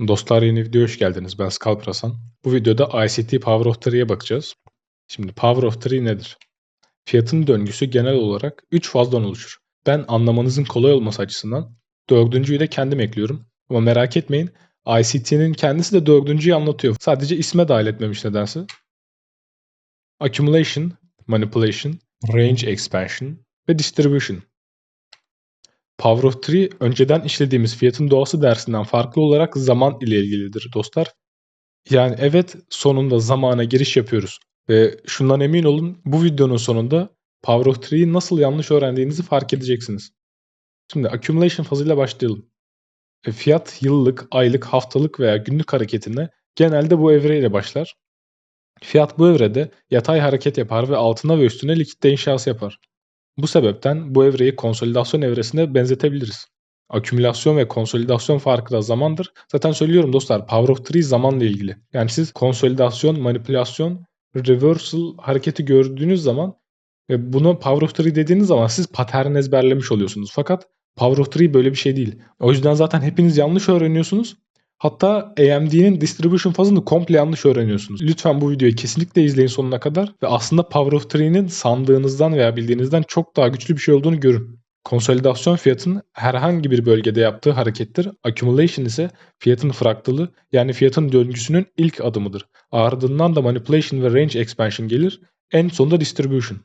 Dostlar yeni videoya hoş geldiniz. Ben Scalper Hasan. Bu videoda ICT Power of Three'ye bakacağız. Şimdi Power of Three nedir? Fiyatın döngüsü genel olarak 3 fazdan oluşur. Ben anlamanızın kolay olması açısından dördüncüyü de kendim ekliyorum. Ama merak etmeyin ICT'nin kendisi de dördüncüyü anlatıyor. Sadece isme dahil etmemiş nedense. Accumulation, Manipulation, Range Expansion ve Distribution. Power of Three önceden işlediğimiz fiyatın doğası dersinden farklı olarak zaman ile ilgilidir dostlar. Yani evet sonunda zamana giriş yapıyoruz. Ve şundan emin olun bu videonun sonunda Power of Three'yi nasıl yanlış öğrendiğinizi fark edeceksiniz. Şimdi accumulation fazıyla başlayalım. E, fiyat yıllık, aylık, haftalık veya günlük hareketinde genelde bu evreyle başlar. Fiyat bu evrede yatay hareket yapar ve altına ve üstüne likitte inşası yapar. Bu sebepten bu evreyi konsolidasyon evresine benzetebiliriz. Akümülasyon ve konsolidasyon farkı da zamandır. Zaten söylüyorum dostlar Power of Three zamanla ilgili. Yani siz konsolidasyon, manipülasyon, reversal hareketi gördüğünüz zaman ve bunu Power of Three dediğiniz zaman siz pattern ezberlemiş oluyorsunuz. Fakat Power of Three böyle bir şey değil. O yüzden zaten hepiniz yanlış öğreniyorsunuz. Hatta AMD'nin distribution fazını komple yanlış öğreniyorsunuz. Lütfen bu videoyu kesinlikle izleyin sonuna kadar ve aslında Power of Three'nin sandığınızdan veya bildiğinizden çok daha güçlü bir şey olduğunu görün. Konsolidasyon fiyatın herhangi bir bölgede yaptığı harekettir. Accumulation ise fiyatın fraktalı yani fiyatın döngüsünün ilk adımıdır. Ardından da manipulation ve range expansion gelir. En sonunda distribution.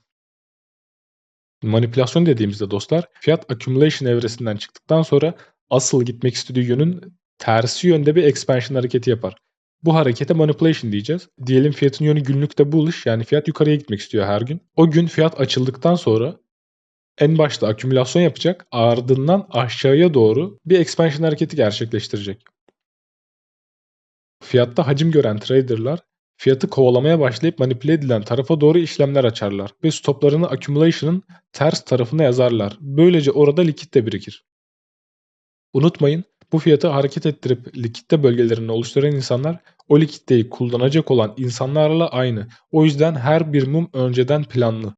Manipülasyon dediğimizde dostlar fiyat accumulation evresinden çıktıktan sonra asıl gitmek istediği yönün tersi yönde bir expansion hareketi yapar. Bu harekete manipulation diyeceğiz. Diyelim fiyatın yönü günlükte bullish yani fiyat yukarıya gitmek istiyor her gün. O gün fiyat açıldıktan sonra en başta akümülasyon yapacak ardından aşağıya doğru bir expansion hareketi gerçekleştirecek. Fiyatta hacim gören traderlar fiyatı kovalamaya başlayıp manipüle edilen tarafa doğru işlemler açarlar ve stoplarını accumulation'ın ters tarafına yazarlar. Böylece orada likit de birikir. Unutmayın bu fiyatı hareket ettirip likitte bölgelerini oluşturan insanlar o likitteyi kullanacak olan insanlarla aynı. O yüzden her bir mum önceden planlı.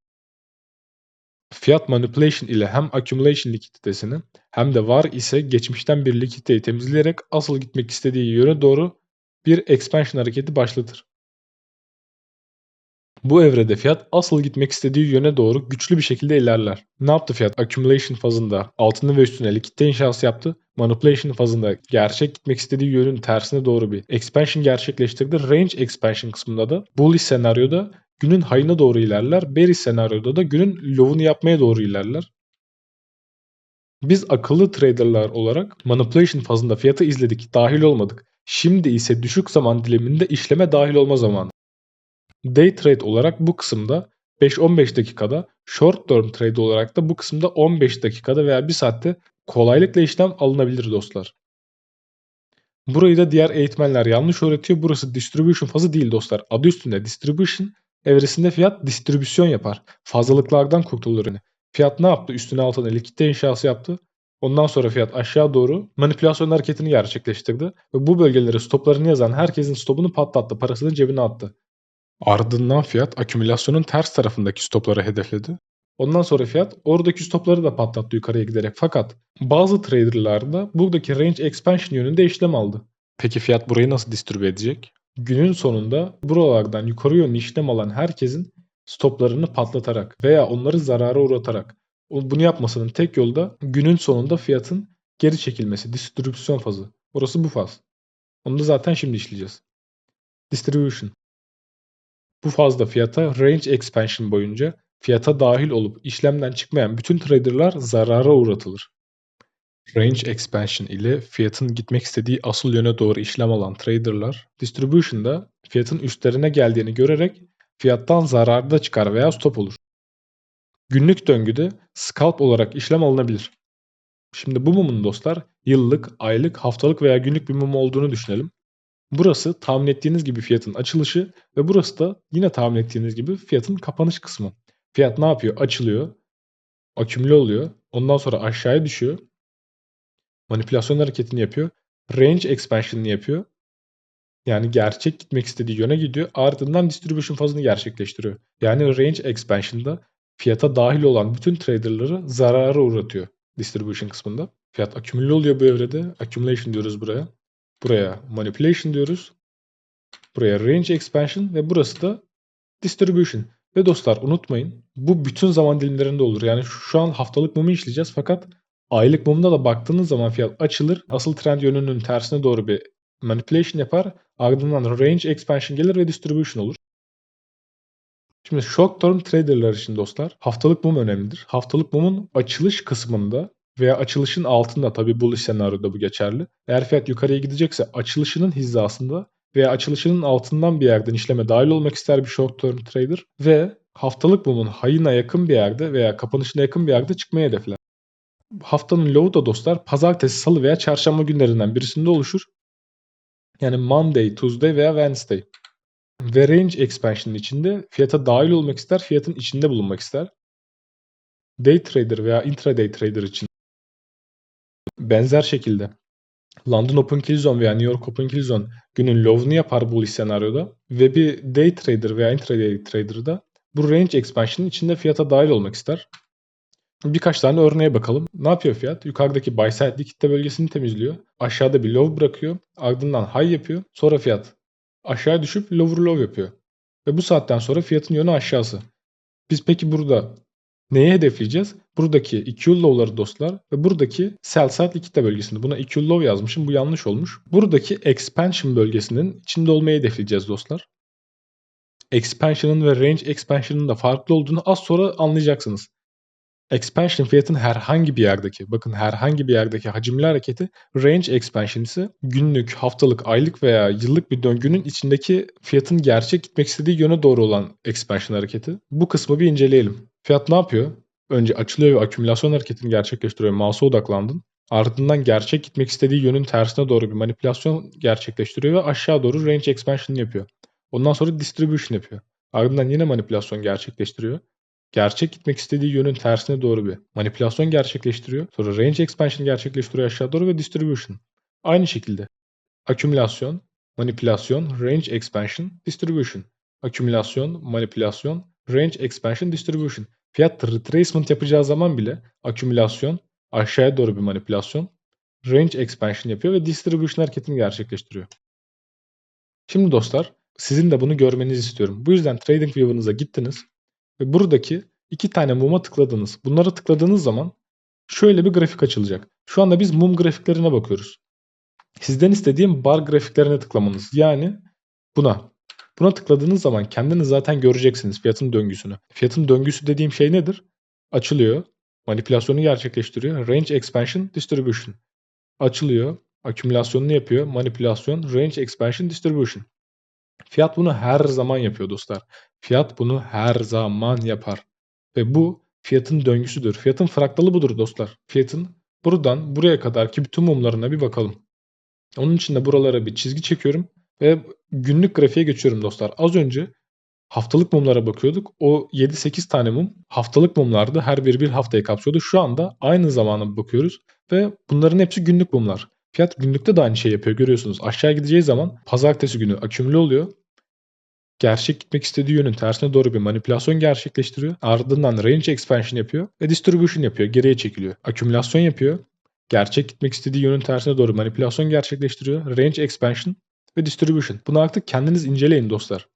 Fiyat manipulation ile hem accumulation likiditesini hem de var ise geçmişten bir likiditeyi temizleyerek asıl gitmek istediği yöne doğru bir expansion hareketi başlatır. Bu evrede fiyat asıl gitmek istediği yöne doğru güçlü bir şekilde ilerler. Ne yaptı fiyat? Accumulation fazında altını ve üstüne likitte inşası yaptı. Manipulation fazında gerçek gitmek istediği yönün tersine doğru bir expansion gerçekleştirdi. Range expansion kısmında da bullish senaryoda günün high'ına doğru ilerler. Bearish senaryoda da günün low'unu yapmaya doğru ilerler. Biz akıllı traderlar olarak manipulation fazında fiyatı izledik, dahil olmadık. Şimdi ise düşük zaman diliminde işleme dahil olma zamanı. Day trade olarak bu kısımda 5-15 dakikada, short term trade olarak da bu kısımda 15 dakikada veya 1 saatte kolaylıkla işlem alınabilir dostlar. Burayı da diğer eğitmenler yanlış öğretiyor. Burası distribution fazı değil dostlar. Adı üstünde distribution evresinde fiyat distribüsyon yapar. Fazlalıklardan kurtulur yani. Fiyat ne yaptı? Üstüne altına likitte inşası yaptı. Ondan sonra fiyat aşağı doğru manipülasyon hareketini gerçekleştirdi. Ve bu bölgelere stoplarını yazan herkesin stopunu patlattı. Parasını cebine attı. Ardından fiyat akümülasyonun ters tarafındaki stopları hedefledi. Ondan sonra fiyat oradaki stopları da patlattı yukarıya giderek. Fakat bazı traderlar da buradaki range expansion yönünde işlem aldı. Peki fiyat burayı nasıl distribüe edecek? Günün sonunda buralardan yukarı yönlü işlem alan herkesin stoplarını patlatarak veya onları zarara uğratarak bunu yapmasının tek yolu da günün sonunda fiyatın geri çekilmesi, distribüsyon fazı. Orası bu faz. Onu da zaten şimdi işleyeceğiz. Distribution. Bu fazda fiyata range expansion boyunca fiyata dahil olup işlemden çıkmayan bütün traderlar zarara uğratılır. Range expansion ile fiyatın gitmek istediği asıl yöne doğru işlem alan traderlar distribution'da fiyatın üstlerine geldiğini görerek fiyattan zararda çıkar veya stop olur. Günlük döngüde scalp olarak işlem alınabilir. Şimdi bu mumun dostlar yıllık, aylık, haftalık veya günlük bir mum olduğunu düşünelim. Burası tahmin ettiğiniz gibi fiyatın açılışı ve burası da yine tahmin ettiğiniz gibi fiyatın kapanış kısmı. Fiyat ne yapıyor? Açılıyor, akümüle oluyor, ondan sonra aşağıya düşüyor, manipülasyon hareketini yapıyor, range expansion'ını yapıyor. Yani gerçek gitmek istediği yöne gidiyor. Ardından distribution fazını gerçekleştiriyor. Yani range expansion'da fiyata dahil olan bütün traderları zarara uğratıyor distribution kısmında. Fiyat akümüle oluyor bu evrede. Accumulation diyoruz buraya. Buraya manipulation diyoruz. Buraya range expansion ve burası da distribution. Ve dostlar unutmayın bu bütün zaman dilimlerinde olur. Yani şu an haftalık mumu işleyeceğiz fakat aylık mumda da baktığınız zaman fiyat açılır. Asıl trend yönünün tersine doğru bir manipulation yapar. Ardından range expansion gelir ve distribution olur. Şimdi short term traderlar için dostlar haftalık mum önemlidir. Haftalık mumun açılış kısmında veya açılışın altında tabi bu senaryoda bu geçerli. Eğer fiyat yukarıya gidecekse açılışının hizasında veya açılışının altından bir yerden işleme dahil olmak ister bir short term trader ve haftalık mumun hayına yakın bir yerde veya kapanışına yakın bir yerde çıkmayı hedefler. Haftanın low'u da dostlar pazartesi, salı veya çarşamba günlerinden birisinde oluşur. Yani Monday, Tuesday veya Wednesday. Ve range expansion'ın içinde fiyata dahil olmak ister, fiyatın içinde bulunmak ister. Day trader veya intraday trader için benzer şekilde London Open Kill Zone veya New York Open Kill Zone günün low'unu yapar bullish senaryoda ve bir day trader veya intraday trader da bu range expansion'ın içinde fiyata dahil olmak ister. Birkaç tane örneğe bakalım. Ne yapıyor fiyat? Yukarıdaki buy side kitle bölgesini temizliyor. Aşağıda bir low bırakıyor. Ardından high yapıyor. Sonra fiyat aşağı düşüp lower low yapıyor. Ve bu saatten sonra fiyatın yönü aşağısı. Biz peki burada neyi hedefleyeceğiz? Buradaki EQ low'ları dostlar ve buradaki side likitte bölgesinde. Buna EQ low yazmışım. Bu yanlış olmuş. Buradaki expansion bölgesinin içinde olmayı hedefleyeceğiz dostlar. Expansion'ın ve range expansion'ın da farklı olduğunu az sonra anlayacaksınız. Expansion fiyatın herhangi bir yerdeki, bakın herhangi bir yerdeki hacimli hareketi, range expansion ise günlük, haftalık, aylık veya yıllık bir döngünün içindeki fiyatın gerçek gitmek istediği yöne doğru olan expansion hareketi. Bu kısmı bir inceleyelim. Fiyat ne yapıyor? Önce açılıyor ve akümülasyon hareketini gerçekleştiriyor. Mouse'a odaklandın. Ardından gerçek gitmek istediği yönün tersine doğru bir manipülasyon gerçekleştiriyor ve aşağı doğru range expansion yapıyor. Ondan sonra distribution yapıyor. Ardından yine manipülasyon gerçekleştiriyor gerçek gitmek istediği yönün tersine doğru bir manipülasyon gerçekleştiriyor. Sonra range expansion gerçekleştiriyor aşağı doğru ve distribution. Aynı şekilde akümülasyon, manipülasyon, range expansion, distribution. Akümülasyon, manipülasyon, range expansion, distribution. Fiyat retracement yapacağı zaman bile akümülasyon, aşağıya doğru bir manipülasyon, range expansion yapıyor ve distribution hareketini gerçekleştiriyor. Şimdi dostlar sizin de bunu görmenizi istiyorum. Bu yüzden Trading View'ınıza gittiniz ve buradaki iki tane muma tıkladınız. Bunlara tıkladığınız zaman şöyle bir grafik açılacak. Şu anda biz mum grafiklerine bakıyoruz. Sizden istediğim bar grafiklerine tıklamanız. Yani buna. Buna tıkladığınız zaman kendiniz zaten göreceksiniz fiyatın döngüsünü. Fiyatın döngüsü dediğim şey nedir? Açılıyor, manipülasyonu gerçekleştiriyor. Range expansion, distribution. Açılıyor, akümülasyonunu yapıyor. Manipülasyon, range expansion, distribution. Fiyat bunu her zaman yapıyor dostlar. Fiyat bunu her zaman yapar. Ve bu fiyatın döngüsüdür. Fiyatın fraktalı budur dostlar. Fiyatın buradan buraya kadar ki bütün mumlarına bir bakalım. Onun için de buralara bir çizgi çekiyorum ve günlük grafiğe geçiyorum dostlar. Az önce haftalık mumlara bakıyorduk. O 7-8 tane mum haftalık mumlardı. Her biri bir haftayı kapsıyordu. Şu anda aynı zamana bakıyoruz ve bunların hepsi günlük mumlar. Fiyat günlükte de aynı şey yapıyor görüyorsunuz. Aşağı gideceği zaman pazartesi günü akümüle oluyor gerçek gitmek istediği yönün tersine doğru bir manipülasyon gerçekleştiriyor. Ardından range expansion yapıyor ve distribution yapıyor. Geriye çekiliyor. Akümülasyon yapıyor. Gerçek gitmek istediği yönün tersine doğru manipülasyon gerçekleştiriyor. Range expansion ve distribution. Bunu artık kendiniz inceleyin dostlar.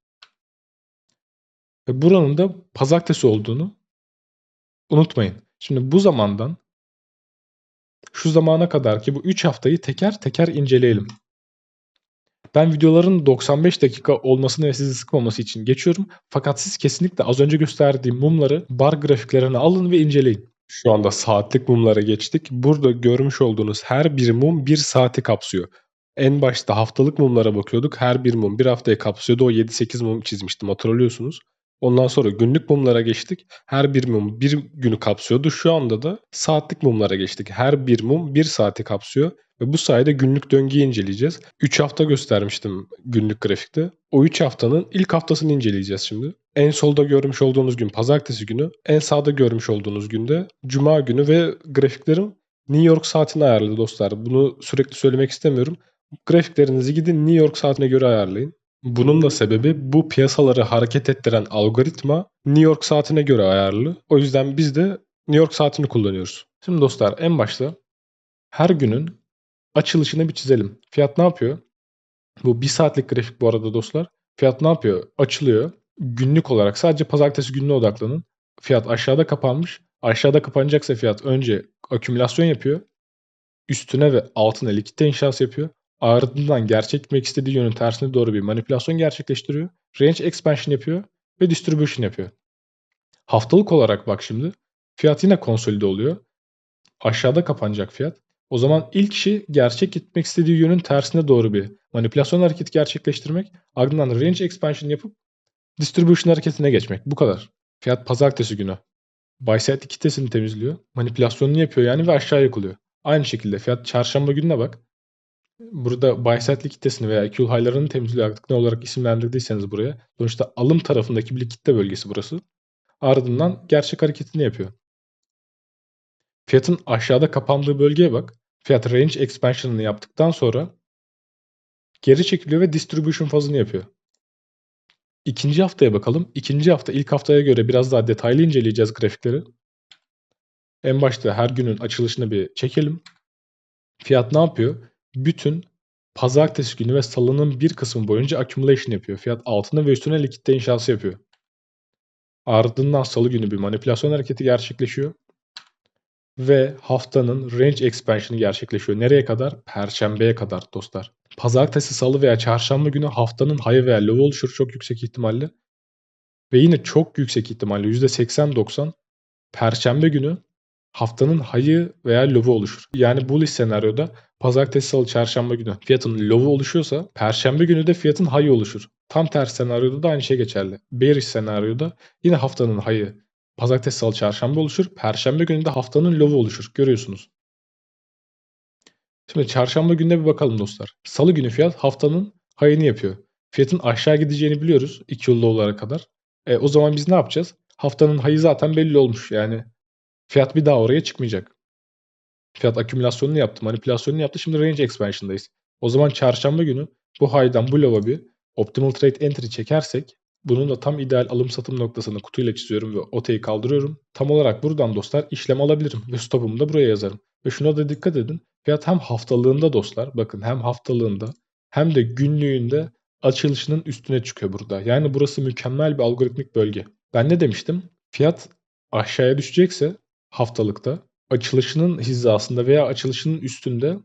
Ve buranın da pazartesi olduğunu unutmayın. Şimdi bu zamandan şu zamana kadar ki bu 3 haftayı teker teker inceleyelim. Ben videoların 95 dakika olmasını ve sizi sıkmaması için geçiyorum. Fakat siz kesinlikle az önce gösterdiğim mumları bar grafiklerine alın ve inceleyin. Şu anda saatlik mumlara geçtik. Burada görmüş olduğunuz her bir mum bir saati kapsıyor. En başta haftalık mumlara bakıyorduk. Her bir mum bir haftayı kapsıyordu. O 7-8 mum çizmiştim hatırlıyorsunuz. Ondan sonra günlük mumlara geçtik. Her bir mum bir günü kapsıyordu. Şu anda da saatlik mumlara geçtik. Her bir mum bir saati kapsıyor. Ve bu sayede günlük döngüyü inceleyeceğiz. 3 hafta göstermiştim günlük grafikte. O 3 haftanın ilk haftasını inceleyeceğiz şimdi. En solda görmüş olduğunuz gün pazartesi günü, en sağda görmüş olduğunuz günde cuma günü ve grafiklerim New York saatine ayarlı dostlar. Bunu sürekli söylemek istemiyorum. Grafiklerinizi gidin New York saatine göre ayarlayın. Bunun da sebebi bu piyasaları hareket ettiren algoritma New York saatine göre ayarlı. O yüzden biz de New York saatini kullanıyoruz. Şimdi dostlar en başta her günün açılışını bir çizelim. Fiyat ne yapıyor? Bu 1 saatlik grafik bu arada dostlar. Fiyat ne yapıyor? Açılıyor. Günlük olarak sadece pazartesi gününe odaklanın. Fiyat aşağıda kapanmış. Aşağıda kapanacaksa fiyat önce akümülasyon yapıyor. Üstüne ve altına likitte inşası yapıyor. Ardından gerçek gitmek istediği yönün tersine doğru bir manipülasyon gerçekleştiriyor. Range expansion yapıyor ve distribution yapıyor. Haftalık olarak bak şimdi. Fiyat yine konsolide oluyor. Aşağıda kapanacak fiyat. O zaman ilk işi gerçek gitmek istediği yönün tersine doğru bir manipülasyon hareketi gerçekleştirmek. Ardından range expansion yapıp distribution hareketine geçmek. Bu kadar. Fiyat pazartesi günü. Buy side kitlesini temizliyor. Manipülasyonunu yapıyor yani ve aşağı yakılıyor. Aynı şekilde fiyat çarşamba gününe bak. Burada buy side kitlesini veya equal high'larını temizliyor artık ne olarak isimlendirdiyseniz buraya. Sonuçta alım tarafındaki bir kitle bölgesi burası. Ardından gerçek hareketini yapıyor. Fiyatın aşağıda kapandığı bölgeye bak. Fiyat range expansion'ını yaptıktan sonra geri çekiliyor ve distribution fazını yapıyor. İkinci haftaya bakalım. İkinci hafta ilk haftaya göre biraz daha detaylı inceleyeceğiz grafikleri. En başta her günün açılışını bir çekelim. Fiyat ne yapıyor? Bütün pazartesi günü ve salının bir kısmı boyunca accumulation yapıyor. Fiyat altına ve üstüne likitte inşası yapıyor. Ardından salı günü bir manipülasyon hareketi gerçekleşiyor. Ve haftanın range expansion'ı gerçekleşiyor. Nereye kadar? Perşembeye kadar dostlar. Pazartesi, salı veya çarşamba günü haftanın high veya low oluşur çok yüksek ihtimalle. Ve yine çok yüksek ihtimalle %80-90 Perşembe günü haftanın high'ı veya low'u oluşur. Yani bullish senaryoda pazartesi, salı, çarşamba günü fiyatın low'u oluşuyorsa perşembe günü de fiyatın high'ı oluşur. Tam tersi senaryoda da aynı şey geçerli. Bearish senaryoda yine haftanın high'ı pazartesi, salı, çarşamba oluşur. Perşembe günü de haftanın low'u oluşur. Görüyorsunuz. Şimdi çarşamba gününe bir bakalım dostlar. Salı günü fiyat haftanın high'ını yapıyor. Fiyatın aşağı gideceğini biliyoruz 2 yılda olarak kadar. E, o zaman biz ne yapacağız? Haftanın high'ı zaten belli olmuş. Yani fiyat bir daha oraya çıkmayacak. Fiyat akümülasyonunu yaptı, manipülasyonunu yaptı. Şimdi range expansion'dayız. O zaman çarşamba günü bu high'dan bu low'a bir optimal trade entry çekersek bunun da tam ideal alım satım noktasını kutuyla çiziyorum ve OT'yi kaldırıyorum. Tam olarak buradan dostlar işlem alabilirim ve stopumu da buraya yazarım. Ve şuna da dikkat edin. Fiyat hem haftalığında dostlar bakın hem haftalığında hem de günlüğünde açılışının üstüne çıkıyor burada. Yani burası mükemmel bir algoritmik bölge. Ben ne demiştim? Fiyat aşağıya düşecekse haftalıkta açılışının hizasında veya açılışının üstünde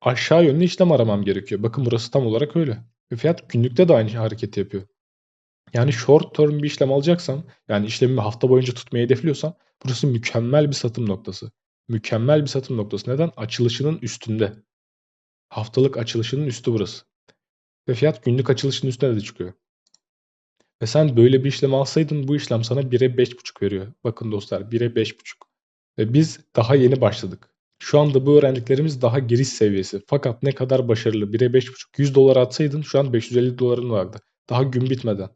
aşağı yönlü işlem aramam gerekiyor. Bakın burası tam olarak öyle. Ve fiyat günlükte de aynı hareketi yapıyor. Yani short term bir işlem alacaksam, yani işlemimi hafta boyunca tutmayı hedefliyorsam burası mükemmel bir satım noktası. Mükemmel bir satım noktası. Neden? Açılışının üstünde. Haftalık açılışının üstü burası. Ve fiyat günlük açılışının üstüne de çıkıyor. Ve sen böyle bir işlem alsaydın bu işlem sana 1'e 5.5 veriyor. Bakın dostlar 1'e 5.5. Ve biz daha yeni başladık. Şu anda bu öğrendiklerimiz daha giriş seviyesi. Fakat ne kadar başarılı. 1'e 5.5 100 dolar atsaydın şu an 550 doların vardı. Daha gün bitmeden.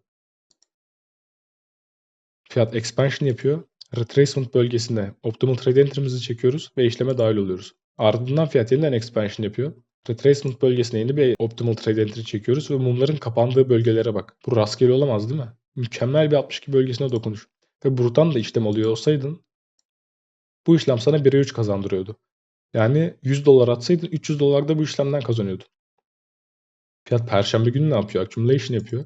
Fiyat expansion yapıyor. Retracement bölgesinde optimal trade entry'mizi çekiyoruz ve işleme dahil oluyoruz. Ardından fiyat yeniden expansion yapıyor. Retracement bölgesine yeni bir optimal trade entry çekiyoruz ve mumların kapandığı bölgelere bak. Bu rastgele olamaz değil mi? Mükemmel bir 62 bölgesine dokunuş. Ve buradan da işlem alıyor olsaydın bu işlem sana 1'e 3 kazandırıyordu. Yani 100 dolar atsaydın 300 dolar da bu işlemden kazanıyordun. Fiyat perşembe günü ne yapıyor? Accumulation yapıyor.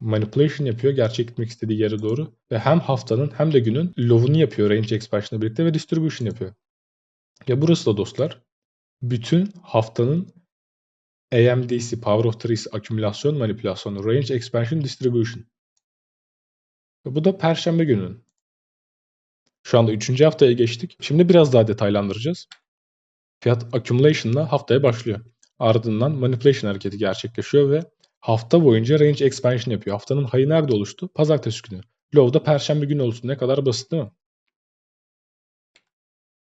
Manipulation yapıyor gerçek gitmek istediği yere doğru. Ve hem haftanın hem de günün low'unu yapıyor range expansion'la birlikte ve distribution yapıyor. Ya burası da dostlar bütün haftanın AMD'si, Power of Three'si, akümülasyon manipülasyonu, Range Expansion Distribution. Ve bu da Perşembe gününün. Şu anda 3. haftaya geçtik. Şimdi biraz daha detaylandıracağız. Fiyat accumulation'la haftaya başlıyor. Ardından manipulation hareketi gerçekleşiyor ve hafta boyunca range expansion yapıyor. Haftanın high'ı nerede oluştu? Pazartesi günü. Low da perşembe günü oluştu. Ne kadar basit değil mi?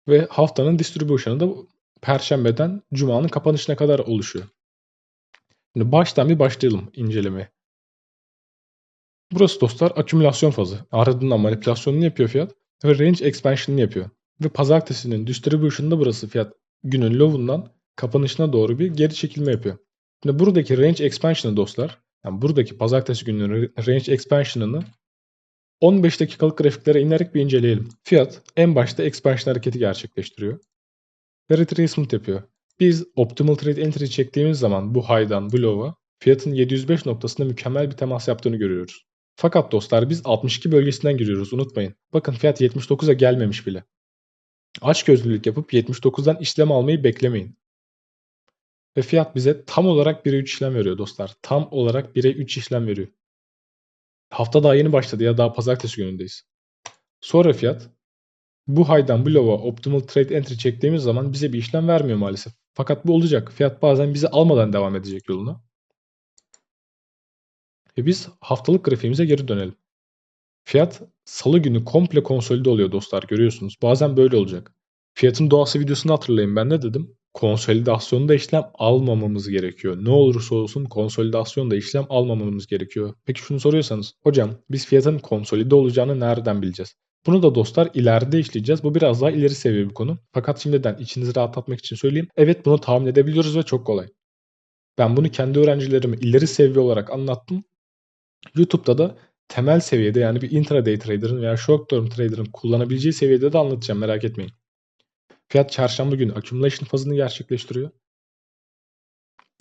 Ve haftanın distribution'ı da Perşembeden Cuma'nın kapanışına kadar oluşuyor. Şimdi baştan bir başlayalım incelemeye. Burası dostlar akümülasyon fazı. Ardından manipülasyonunu yapıyor fiyat ve range expansion'ını yapıyor. Ve pazartesinin distribution'da burası fiyat günün low'undan kapanışına doğru bir geri çekilme yapıyor. Şimdi buradaki range expansion'ı dostlar, yani buradaki pazartesi gününün range expansion'ını 15 dakikalık grafiklere inerek bir inceleyelim. Fiyat en başta expansion hareketi gerçekleştiriyor ve retracement yapıyor. Biz Optimal Trade Entry çektiğimiz zaman bu high'dan bu low'a fiyatın 705 noktasında mükemmel bir temas yaptığını görüyoruz. Fakat dostlar biz 62 bölgesinden giriyoruz unutmayın. Bakın fiyat 79'a gelmemiş bile. Açgözlülük yapıp 79'dan işlem almayı beklemeyin. Ve fiyat bize tam olarak 1'e 3 işlem veriyor dostlar. Tam olarak 1'e 3 işlem veriyor. Hafta daha yeni başladı ya daha pazartesi günündeyiz. Sonra fiyat bu high'dan bu optimal trade entry çektiğimiz zaman bize bir işlem vermiyor maalesef. Fakat bu olacak. Fiyat bazen bizi almadan devam edecek yoluna. Ve biz haftalık grafiğimize geri dönelim. Fiyat salı günü komple konsolide oluyor dostlar görüyorsunuz. Bazen böyle olacak. Fiyatın doğası videosunu hatırlayın ben ne dedim? Konsolidasyonda işlem almamamız gerekiyor. Ne olursa olsun konsolidasyonda işlem almamamız gerekiyor. Peki şunu soruyorsanız hocam biz fiyatın konsolide olacağını nereden bileceğiz? Bunu da dostlar ileride işleyeceğiz. Bu biraz daha ileri seviye bir konu. Fakat şimdiden içinizi rahatlatmak için söyleyeyim. Evet bunu tahmin edebiliyoruz ve çok kolay. Ben bunu kendi öğrencilerime ileri seviye olarak anlattım. YouTube'da da temel seviyede yani bir intraday trader'ın veya short term trader'ın kullanabileceği seviyede de anlatacağım merak etmeyin. Fiyat çarşamba günü accumulation fazını gerçekleştiriyor.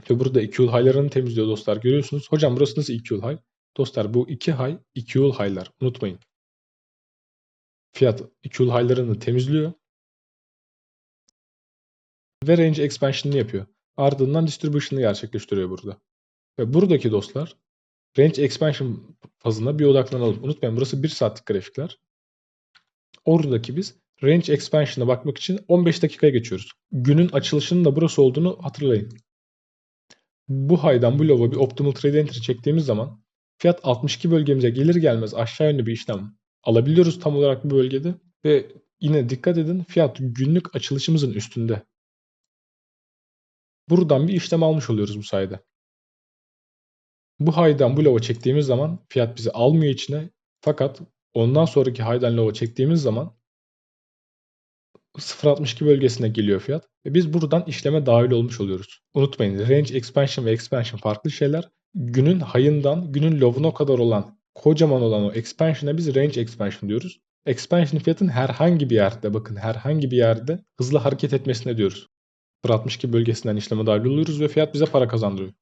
Ve burada EQL high'larını temizliyor dostlar. Görüyorsunuz. Hocam burası nasıl EQL high? Dostlar bu iki high EQL high'lar. Unutmayın. Fiyat EQL high'larını temizliyor. Ve range expansion'ını yapıyor. Ardından distribution'ını gerçekleştiriyor burada. Ve buradaki dostlar range expansion fazına bir odaklanalım. Unutmayın burası 1 saatlik grafikler. Oradaki biz range expansion'a bakmak için 15 dakikaya geçiyoruz. Günün açılışının da burası olduğunu hatırlayın. Bu high'dan bu low'a bir optimal trade entry çektiğimiz zaman fiyat 62 bölgemize gelir gelmez aşağı yönlü bir işlem alabiliyoruz tam olarak bu bölgede ve yine dikkat edin fiyat günlük açılışımızın üstünde. Buradan bir işlem almış oluyoruz bu sayede. Bu high'dan bu low'a çektiğimiz zaman fiyat bizi almıyor içine fakat ondan sonraki high'dan low'a çektiğimiz zaman 0.62 bölgesine geliyor fiyat ve biz buradan işleme dahil olmuş oluyoruz. Unutmayın range expansion ve expansion farklı şeyler. Günün high'ından günün low'una kadar olan kocaman olan o expansion'a biz range expansion diyoruz. Expansion fiyatın herhangi bir yerde bakın herhangi bir yerde hızlı hareket etmesine diyoruz. 0.62 bölgesinden işleme dahil oluyoruz ve fiyat bize para kazandırıyor.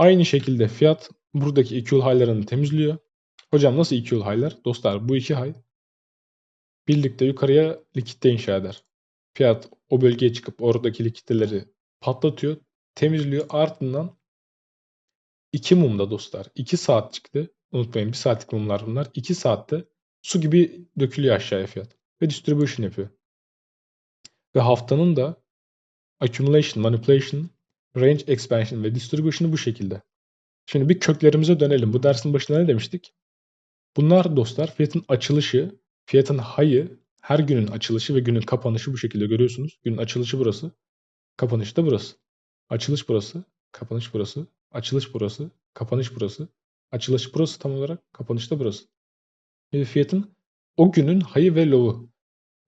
Aynı şekilde fiyat buradaki EQL high'larını temizliyor. Hocam nasıl EQL high'lar? Dostlar bu iki high birlikte yukarıya likitte inşa eder. Fiyat o bölgeye çıkıp oradaki likitteleri patlatıyor, temizliyor. Ardından iki mumda dostlar. 2 saat çıktı. Unutmayın bir saatlik mumlar bunlar. 2 saatte su gibi dökülüyor aşağıya fiyat. Ve distribution yapıyor. Ve haftanın da accumulation, manipulation, range expansion ve distribution'ı bu şekilde. Şimdi bir köklerimize dönelim. Bu dersin başında ne demiştik? Bunlar dostlar fiyatın açılışı, Fiyatın high'ı her günün açılışı ve günün kapanışı bu şekilde görüyorsunuz. Günün açılışı burası. Kapanış da burası. Açılış burası. Kapanış burası. Açılış burası. Kapanış burası. Açılış burası tam olarak. Kapanış da burası. Şimdi fiyatın o günün high'ı ve low'u.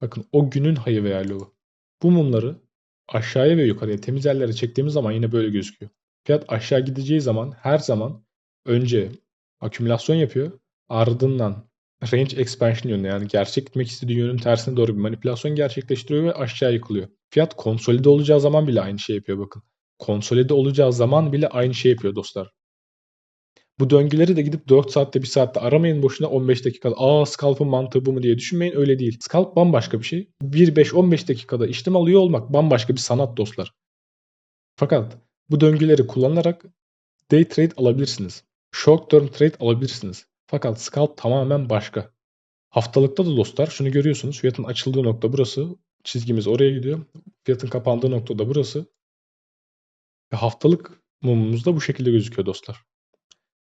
Bakın o günün high'ı veya low'u. Bu mumları aşağıya ve yukarıya temiz yerlere çektiğimiz zaman yine böyle gözüküyor. Fiyat aşağı gideceği zaman her zaman önce akümülasyon yapıyor. Ardından range expansion yönüne yani gerçek gitmek istediği yönün tersine doğru bir manipülasyon gerçekleştiriyor ve aşağı yıkılıyor. Fiyat konsolide olacağı zaman bile aynı şey yapıyor bakın. Konsolide olacağı zaman bile aynı şey yapıyor dostlar. Bu döngüleri de gidip 4 saatte 1 saatte aramayın boşuna 15 dakikada. Aa scalp'ın mantığı bu mu diye düşünmeyin öyle değil. Scalp bambaşka bir şey. 1-5-15 dakikada işlem alıyor olmak bambaşka bir sanat dostlar. Fakat bu döngüleri kullanarak day trade alabilirsiniz. Short term trade alabilirsiniz. Fakat scalp tamamen başka. Haftalıkta da dostlar şunu görüyorsunuz. Fiyatın açıldığı nokta burası. Çizgimiz oraya gidiyor. Fiyatın kapandığı nokta da burası. Ve haftalık mumumuz da bu şekilde gözüküyor dostlar.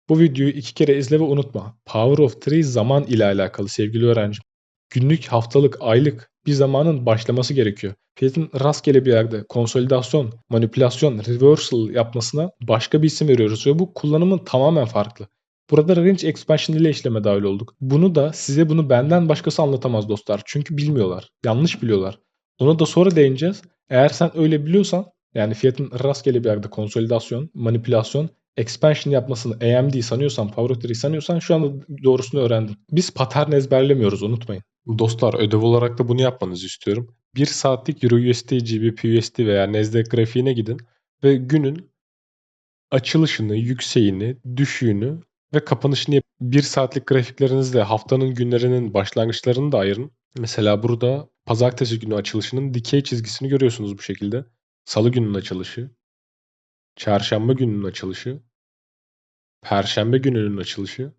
Bu videoyu iki kere izle ve unutma. Power of Three zaman ile alakalı sevgili öğrencim. Günlük, haftalık, aylık bir zamanın başlaması gerekiyor. Fiyatın rastgele bir yerde konsolidasyon, manipülasyon, reversal yapmasına başka bir isim veriyoruz ve bu kullanımın tamamen farklı. Burada range expansion ile işleme dahil olduk. Bunu da size bunu benden başkası anlatamaz dostlar. Çünkü bilmiyorlar. Yanlış biliyorlar. Ona da sonra değineceğiz. Eğer sen öyle biliyorsan yani fiyatın rastgele bir yerde konsolidasyon, manipülasyon, expansion yapmasını AMD sanıyorsan, Power sanıyorsan şu anda doğrusunu öğrendin. Biz pattern ezberlemiyoruz unutmayın. Dostlar ödev olarak da bunu yapmanızı istiyorum. 1 saatlik EURUSD, GBP/USD veya Nasdaq grafiğine gidin ve günün açılışını, yükseğini, düşüğünü ve kapanışını yap 1 saatlik grafiklerinizle haftanın günlerinin başlangıçlarını da ayırın. Mesela burada pazartesi günü açılışının dikey çizgisini görüyorsunuz bu şekilde. Salı gününün açılışı, çarşamba gününün açılışı, perşembe gününün açılışı,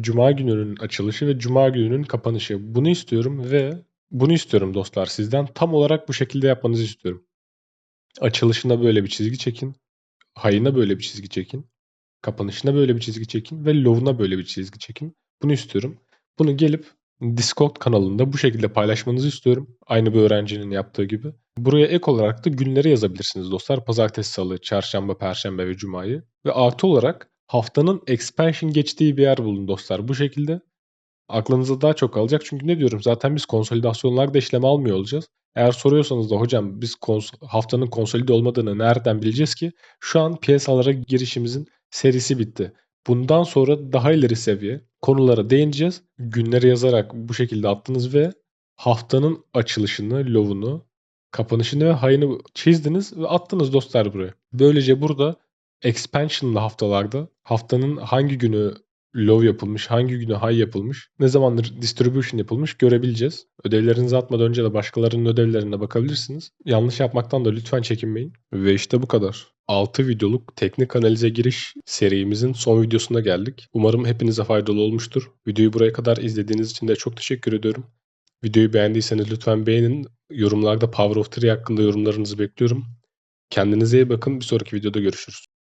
cuma gününün açılışı ve cuma gününün kapanışı. Bunu istiyorum ve bunu istiyorum dostlar sizden. Tam olarak bu şekilde yapmanızı istiyorum. Açılışında böyle bir çizgi çekin. High'ına böyle bir çizgi çekin. Kapanışına böyle bir çizgi çekin ve low'una böyle bir çizgi çekin. Bunu istiyorum. Bunu gelip Discord kanalında bu şekilde paylaşmanızı istiyorum. Aynı bir öğrencinin yaptığı gibi. Buraya ek olarak da günleri yazabilirsiniz dostlar. Pazartesi, salı, çarşamba, perşembe ve cumayı. Ve artı olarak haftanın expansion geçtiği bir yer bulun dostlar. Bu şekilde aklınıza daha çok kalacak. Çünkü ne diyorum zaten biz konsolidasyonlarda işlem almıyor olacağız. Eğer soruyorsanız da hocam biz kons- haftanın konsolide olmadığını nereden bileceğiz ki? Şu an piyasalara girişimizin serisi bitti. Bundan sonra daha ileri seviye konulara değineceğiz. Günleri yazarak bu şekilde attınız ve haftanın açılışını, low'unu, kapanışını ve high'ını çizdiniz ve attınız dostlar buraya. Böylece burada expansion'lı haftalarda haftanın hangi günü low yapılmış, hangi günü high yapılmış, ne zamandır distribution yapılmış görebileceğiz. Ödevlerinizi atmadan önce de başkalarının ödevlerine bakabilirsiniz. Yanlış yapmaktan da lütfen çekinmeyin. Ve işte bu kadar. 6 videoluk teknik analize giriş serimizin son videosuna geldik. Umarım hepinize faydalı olmuştur. Videoyu buraya kadar izlediğiniz için de çok teşekkür ediyorum. Videoyu beğendiyseniz lütfen beğenin. Yorumlarda Power of Three hakkında yorumlarınızı bekliyorum. Kendinize iyi bakın. Bir sonraki videoda görüşürüz.